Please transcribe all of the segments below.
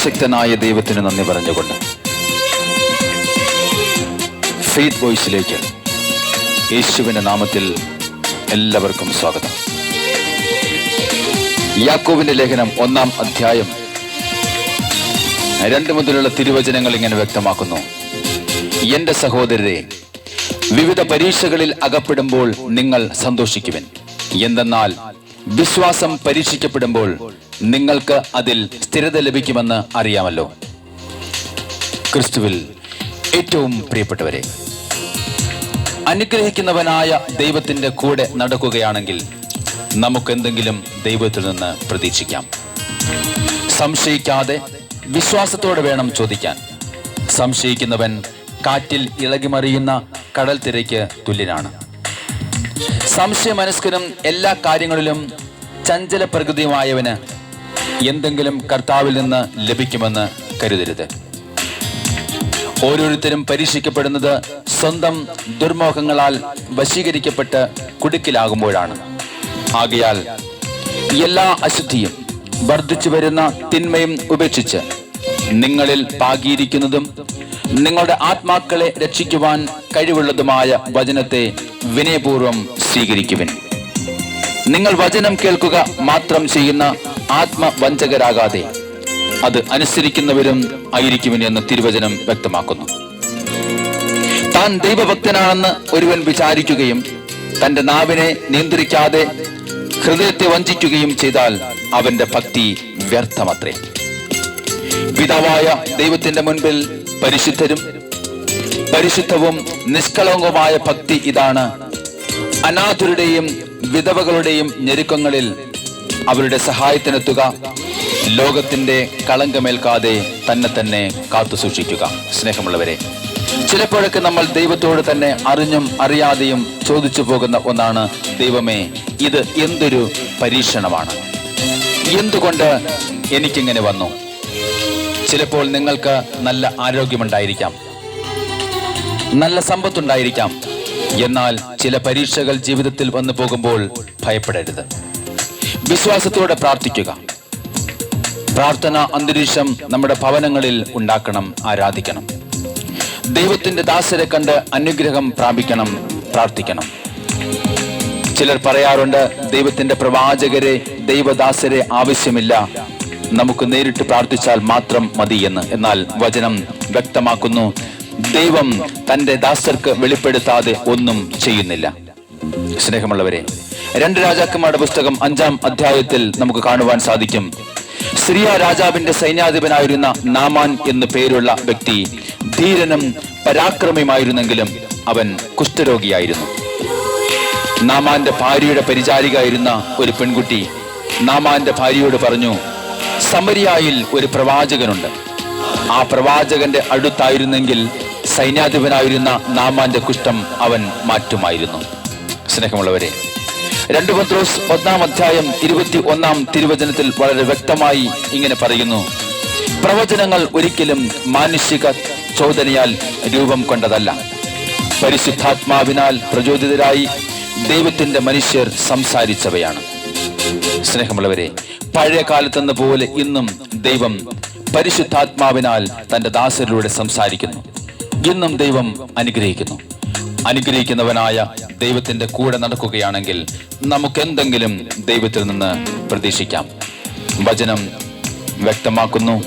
അതിശക്തനായ ദൈവത്തിന് നന്ദി പറഞ്ഞുകൊണ്ട് ഫെയ്ത്ത് വോയിസിലേക്ക് യേശുവിന്റെ നാമത്തിൽ എല്ലാവർക്കും സ്വാഗതം. യാക്കോവിന്റെ ലേഖനം ഒന്നാം അധ്യായം രണ്ട് മുതലുള്ള തിരുവചനങ്ങൾ ഇങ്ങനെ വ്യക്തമാക്കുന്നു. എന്റെ സഹോദരരെ വിവിധ പരീക്ഷകളിൽ അകപ്പെടുമ്പോൾ നിങ്ങൾ സന്തോഷിക്കുവൻ. എന്തെന്നാൽ വിശ്വാസം പരീക്ഷിക്കപ്പെടുമ്പോൾ നിങ്ങൾക്ക് അതിൽ സ്ഥിരത ലഭിക്കുമെന്ന് അറിയാമല്ലോ. ക്രിസ്തുവിൽ ഏറ്റവും പ്രിയപ്പെട്ടവരെ അനുഗ്രഹിക്കുന്നവനായ ദൈവത്തിന്റെ കൂടെ നടക്കുകയാണെങ്കിൽ നമുക്കെന്തെങ്കിലും ദൈവത്തിൽ നിന്ന് പ്രതീക്ഷിക്കാം. സംശയിക്കാതെ വിശ്വാസത്തോടെ വേണം ചോദിക്കാൻ. സംശയിക്കുന്നവൻ കാറ്റിൽ ഇളകിമറിയുന്ന കടൽ തിരയ്ക്ക് തുല്യനാണ്. സംശയമനസ്കനും എല്ലാ കാര്യങ്ങളിലും ചഞ്ചല പ്രകൃതിയുമായവന് എന്തെങ്കിലും കർത്താവിൽ നിന്ന് ലഭിക്കുമെന്ന് കരുതരുത്. ഓരോരുത്തരും പരീക്ഷിക്കപ്പെടുന്നത് സ്വന്തം ദുർമോഹങ്ങളാൽ വശീകരിക്കപ്പെട്ട് കുടുക്കിലാകുമ്പോഴാണ്. ആകയാൽ എല്ലാ അശുദ്ധിയും വർദ്ധിച്ചു വരുന്ന തിന്മയും ഉപേക്ഷിച്ച് നിങ്ങളിൽ പാകിയിരിക്കുന്നതും നിങ്ങളുടെ ആത്മാക്കളെ രക്ഷിക്കുവാൻ കഴിവുള്ളതുമായ വചനത്തെ വിനയപൂർവം സ്വീകരിക്കുവിൻ. നിങ്ങൾ വചനം കേൾക്കുക മാത്രം ചെയ്യുന്ന ആത്മവഞ്ചകരാകാതെ അത് അനുസരിക്കുന്നവരും ആയിരിക്കുമെന്ന് എന്ന് തിരുവചനം വ്യക്തമാക്കുന്നു. താൻ ദൈവഭക്തനാണെന്ന് ഒരുവൻ വിചാരിക്കുകയും തന്റെ നാവിനെ നിയന്ത്രിക്കാതെ ഹൃദയത്തെ വഞ്ചിക്കുകയും ചെയ്താൽ അവന്റെ ഭക്തി വ്യർത്ഥമത്രേ. പിതാവായ ദൈവത്തിന്റെ മുൻപിൽ പരിശുദ്ധരും പരിശുദ്ധവും നിഷ്കളങ്കവുമായ ഭക്തി ഇതാണ്. അനാഥരുടെയും വിധവകളുടെയും ഞെരുക്കങ്ങളിൽ അവരുടെ സഹായത്തിനെത്തുക. ലോകത്തിന്റെ കളങ്കമേൽക്കാതെ തന്നെ തന്നെ കാത്തു സൂക്ഷിക്കുക. സ്നേഹമുള്ളവരെ ചിലപ്പോഴൊക്കെ നമ്മൾ ദൈവത്തോട് തന്നെ അറിഞ്ഞും അറിയാതെയും ചോദിച്ചു പോകുന്ന ഒന്നാണ് ദൈവമേ ഇത് എന്തൊരു പരീക്ഷണമാണ്? എന്തുകൊണ്ട് എനിക്കിങ്ങനെ വന്നു? ചിലപ്പോൾ നിങ്ങൾക്ക് നല്ല ആരോഗ്യമുണ്ടായിരിക്കാം. നല്ല സമ്പത്തുണ്ടായിരിക്കാം. എന്നാൽ ചില പരീക്ഷകൾ ജീവിതത്തിൽ വന്നു പോകുമ്പോൾ ഭയപ്പെടരുത്. വിശ്വാസത്തോടെ പ്രാർത്ഥിക്കുക. പ്രാർത്ഥന അന്തരീക്ഷം നമ്മുടെ ഭവനങ്ങളിൽ ഉണ്ടാക്കണം ആരാധിക്കണം. ദൈവത്തിന്റെ ദാസരെ കണ്ട് അനുഗ്രഹം പ്രാപിക്കണം പ്രാർത്ഥിക്കണം. ചിലർ പറയാറുണ്ട് ദൈവത്തിന്റെ പ്രവാചകരെ ദൈവദാസരെ ആവശ്യമില്ല. നമുക്ക് നേരിട്ട് പ്രാർത്ഥിച്ചാൽ മാത്രം മതി എന്ന്. എന്നാൽ വചനം വ്യക്തമാക്കുന്നു ദൈവം തന്റെ ദാസർക്ക് വെളിപ്പെടുത്താതെ ഒന്നും ചെയ്യുന്നില്ല. സ്നേഹമുള്ളവരെ രണ്ട് രാജാക്കന്മാരുടെ പുസ്തകം അഞ്ചാം അധ്യായത്തിൽ നമുക്ക് കാണുവാൻ സാധിക്കും. സിറിയ രാജാവിന്റെ സൈന്യാധിപനായിരുന്ന നാമാൻ എന്നു പേരുള്ള വ്യക്തി ധീരനും പരാക്രമിയുമായിരുന്നെങ്കിലും അവൻ കുഷ്ഠരോഗിയായിരുന്നു. നാമാന്റെ ഭാര്യയുടെ പരിചാരികയായിരുന്ന ഒരു പെൺകുട്ടി നാമാന്റെ ഭാര്യയോട് പറഞ്ഞു സമരിയായിൽ ഒരു പ്രവാചകനുണ്ട്. ആ പ്രവാചകന്റെ അടുത്തായിരുന്നെങ്കിൽ സൈന്യാധിപനായിരുന്ന നാമാന്റെ കുഷ്ഠം അവൻ മാറ്റുമായിരുന്നു. സ്നേഹമുള്ളവരെ രണ്ട് പത്രോസ് ഒന്നാം അധ്യായം ഇരുപത്തി ഒന്നാം തിരുവചനത്തിൽ വളരെ വ്യക്തമായി ഇങ്ങനെ പറയുന്നു. പ്രവചനങ്ങൾ ഒരിക്കലും മാനുഷിക ചോദനയാൽ രൂപം കൊണ്ടതല്ല. പരിശുദ്ധാത്മാവിനാൽ പ്രചോദിതരായി ദൈവത്തിന്റെ മനുഷ്യർ സംസാരിച്ചവയാണ്. സ്നേഹമുള്ളവരെ പഴയ കാലത്തെന്ന പോലെ ഇന്നും ദൈവം പരിശുദ്ധാത്മാവിനാൽ തന്റെ ദാസരിലൂടെ സംസാരിക്കുന്നു. ഇന്നും ദൈവം അനുഗ്രഹിക്കുന്നു. അനുഗ്രഹിക്കുന്നവനായ ദൈവത്തിന്റെ കൂടെ നടക്കുകയാണെങ്കിൽ നമുക്ക് എന്തെങ്കിലും ദൈവത്തിൽ നിന്ന് പ്രതീക്ഷിക്കാം. വചനം വ്യക്തമാക്കുന്നു.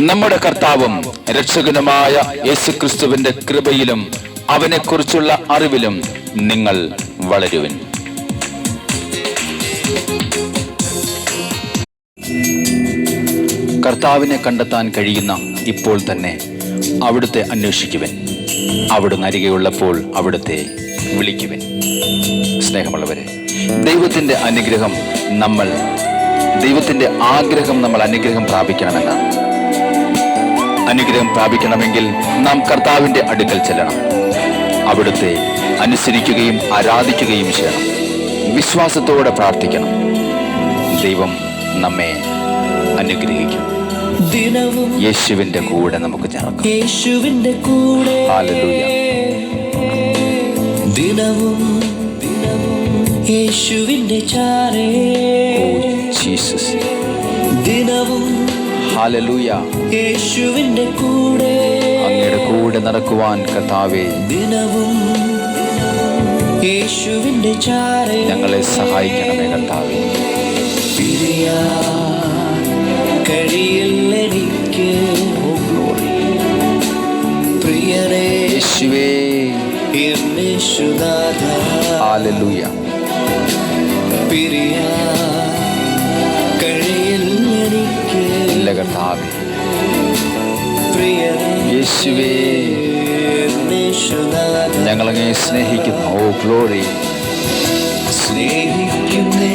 നമ്മുടെ കർത്താവും രക്ഷകനുമായ യേശുക്രിസ്തുവിന്റെ കൃപയിലും അവനെക്കുറിച്ചുള്ള അറിവിലും നിങ്ങൾ വളരുവിൻ. കർത്താവിനെ കണ്ടെത്താൻ കഴിയുന്ന ഇപ്പോൾ തന്നെ അവിടുത്തെ അന്വേഷിക്കുവൻ. അവിടുന്ന് അരികെയുള്ളപ്പോൾ അവിടുത്തെ വിളിക്കുവൻ. സ്നേഹമുള്ളവരെ ദൈവത്തിന്റെ അനുഗ്രഹം നമ്മൾ ദൈവത്തിന്റെ ആഗ്രഹം നമ്മൾ അനുഗ്രഹം പ്രാപിക്കണമെന്നാണ് അനുഗ്രഹം പ്രാപിക്കണമെങ്കിൽ നാം കർത്താവിന്റെ അടുക്കൽ ചെല്ലണം. അവിടുത്തെ അനുസരിക്കുകയും ആരാധിക്കുകയും ചെയ്യണം. വിശ്വാസത്തോടെ പ്രാർത്ഥിക്കണം. ദൈവം നമ്മെ അനുഗ്രഹിക്കും. ദിനവും യേശുവിന്റെ കൂടെ നമുക്ക് ചേർക്കാം. യേശുവിന്റെ കൂടെ ഹല്ലേലൂയ. ദിനവും യേശുവിന്റെ ചാരേ. ജീസസ് ദിനവും ഹാലലൂയ യേശുവിന്റെ കൂടെ. അങ്ങയുടെ കൂടെ നടക്കുവാൻ കർത്താവേ ദിനവും യേശുവിന്റെ ചാരേ. ഞങ്ങളെ സഹായിക്കണമേ കർത്താവേ. കഴിയില്ലെനിക്ക് പ്രിയരേ യേശുവേ യേശുനാഥ ഹാലലൂയ പിരിയാൻ കഴിയില്ലെനിക്ക് ഇല്ല കർത്താവേ പ്രിയരേ യേശുവേ യേശുനാഥ ഞങ്ങളങ്ങേ സ്നേഹിക്കുന്നു ഓ ഗ്ലോറി സ്നേഹിക്കുന്നേ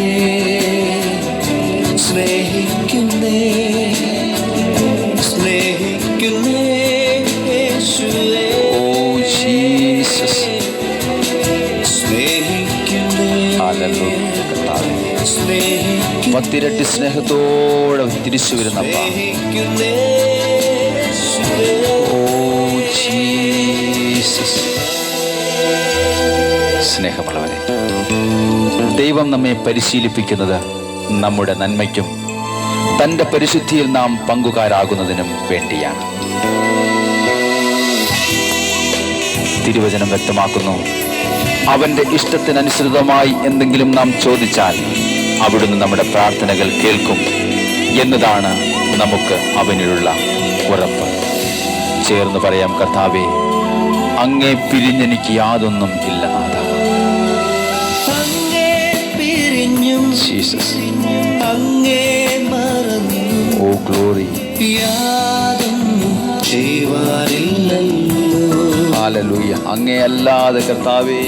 സ്നേഹിക്കുന്നേ സ്നേഹിക്കുന്നേ പത്തിരട്ടി സ്നേഹത്തോടെ തിരിച്ചു ജീസസ്. സ്നേഹമുള്ളവരെ ദൈവം നമ്മെ പരിശീലിപ്പിക്കുന്നത് നമ്മുടെ നന്മയ്ക്കും തന്റെ പരിശുദ്ധിയിൽ നാം പങ്കുകാരാകുന്നതിനും വേണ്ടിയാണ്. തിരുവചനം വ്യക്തമാക്കുന്നു. അവന്റെ ഇഷ്ടത്തിനനുസൃതമായി എന്തെങ്കിലും നാം ചോദിച്ചാൽ അവിടുന്ന് നമ്മുടെ പ്രാർത്ഥനകൾ കേൾക്കും എന്നതാണ് നമുക്ക് അവനിലുള്ള ഉറപ്പ്. ചേർന്ന് പറയാം കർത്താവെ അങ്ങേ പിരിഞ്ഞെനിക്ക് യാതൊന്നും ഇല്ല നാഥ ജീസസ്. ഓ ഗ്ലോറി. അങ്ങേ അല്ലാതെ കർത്താവേ.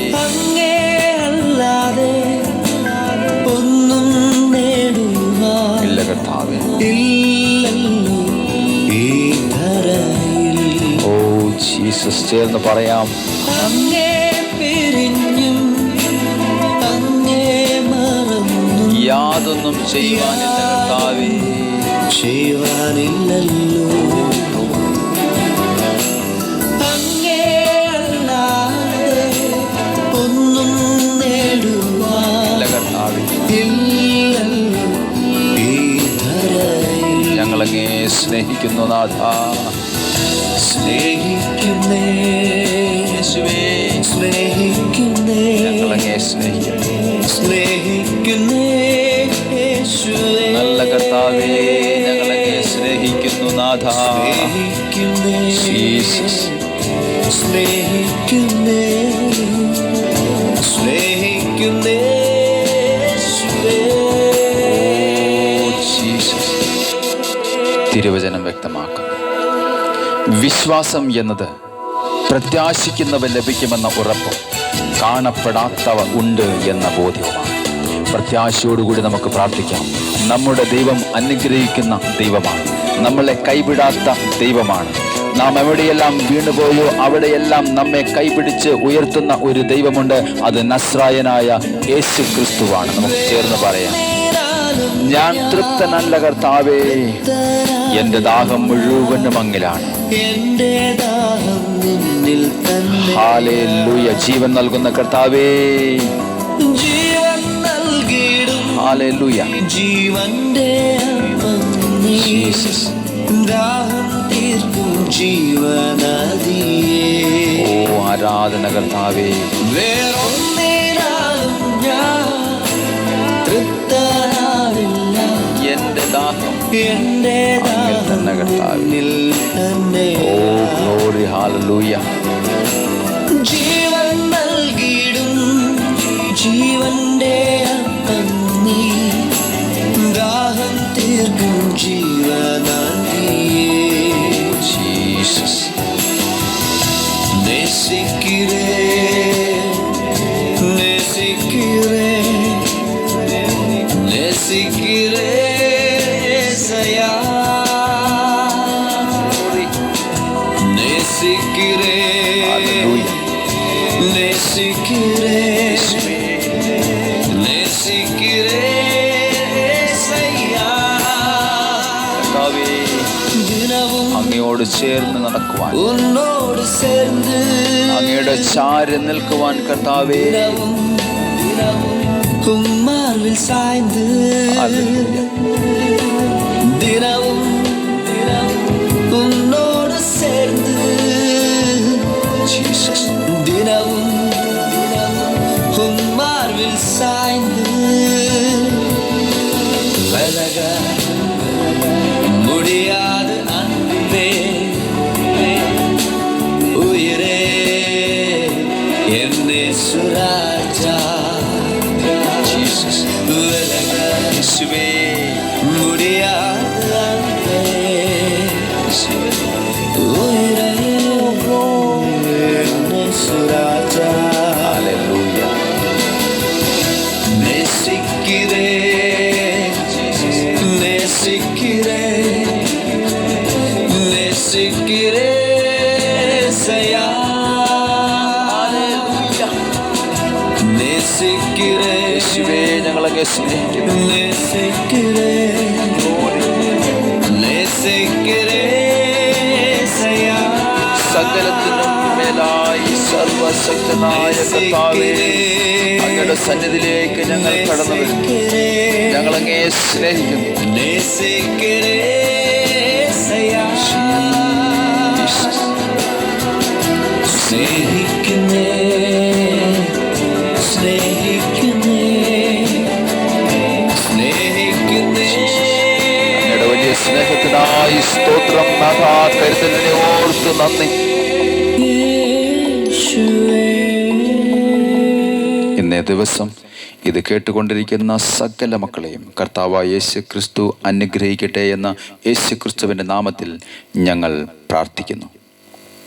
ഓ ജീസസ് ചേർന്ന് പറയാം. യാതൊന്നും ചെയ്യുവാനില്ല കർത്താവേ. ചെയ്യുവാനില്ലല്ലോ. സ്നേഹിക്കുന്നു നാഥ സ്നേഹിക്കുന്നേ സ്നേഹിക്കുന്നേ ഞങ്ങളങ്ങേ സ്നേഹിക്കുന്നു. സ്നേഹിക്കുന്നേ നല്ല കർത്താവേ ഞങ്ങളങ്ങേ സ്നേഹിക്കുന്നു നാഥ. ജീസസ്. സ്നേഹിക്കുന്നേ സ്നേഹിക്കുന്നേ. വ്യക്തമാക്കുന്നു. വിശ്വാസം എന്നത് പ്രത്യാശിക്കുന്നവ ലഭിക്കുമെന്ന ഉറപ്പും കാണപ്പെടാത്തവ ഉണ്ട് എന്ന ബോധ്യവുമാണ്. പ്രത്യാശയോടുകൂടി നമുക്ക് പ്രാർത്ഥിക്കാം. നമ്മുടെ ദൈവം അനുഗ്രഹിക്കുന്ന ദൈവമാണ്. നമ്മളെ കൈവിടാത്ത ദൈവമാണ്. നാം എവിടെയെല്ലാം വീണുപോയോ അവിടെയെല്ലാം നമ്മെ കൈപിടിച്ച് ഉയർത്തുന്ന ഒരു ദൈവമുണ്ട്. അത് നസ്രായനായ യേശു ക്രിസ്തുവാണ് നമുക്ക് ചേർന്ന് പറയാം. ഞാൻ തൃപ്തനല്ല കർത്താവേ. എന്റെ ദാഹം മുഴുവനും അങ്ങിലാണ്. ജീവൻ നൽകുന്ന കർത്താവേ. ജീവന്റെ ദാഹം തീർക്കും ജീവനദിയേ ഓ ആരാധന കർത്താവേ. വേറൊന്നിനാലും തന്നെ കർത്താവേ. ഓ ഗ്ലോറി ഹാലലൂയ ജീവൻ നൽകിയിടും ജീവന്റെ நேசிக்கிறே நேசிக்கிறே நேசிக்கிறே അങ്ങയോട് ചേർന്ന് നടക്കുവാൻ. ഉന്നോട് ചേർന്ന് അങ്ങയുടെ ചാരി നിൽക്കുവാൻ കർത്താവേ. ഉമ്മാർവിൽ സായ്ന്ന് Suraja Jesus Velagai Sube Mudiya Suraja. Hallelujah. Nesikide yes, let's take it. Let's take it. സകലത്തിനും മേലായി സർവശക്തനായ കർത്താവേ അങ്ങയുടെ സന്നിധിയിലേക്ക് ഞങ്ങൾ കടന്നു വരുന്നു ഞങ്ങൾ അങ്ങേ സ്നേഹിക്കുന്നു സ്നേഹിക്കുന്നേ സ്നേഹ സ്നേഹത്തിനായി സ്തോത്രം. നാഥാ കരുതലിനെ ഓർത്ത് നന്ദി. ഇന്നേ ദിവസം ഇത് കേട്ടുകൊണ്ടിരിക്കുന്ന സകല മക്കളെയും കർത്താവ് യേശു ക്രിസ്തു അനുഗ്രഹിക്കട്ടെ എന്ന യേശു ക്രിസ്തുവിന്റെ നാമത്തിൽ ഞങ്ങൾ പ്രാർത്ഥിക്കുന്നു.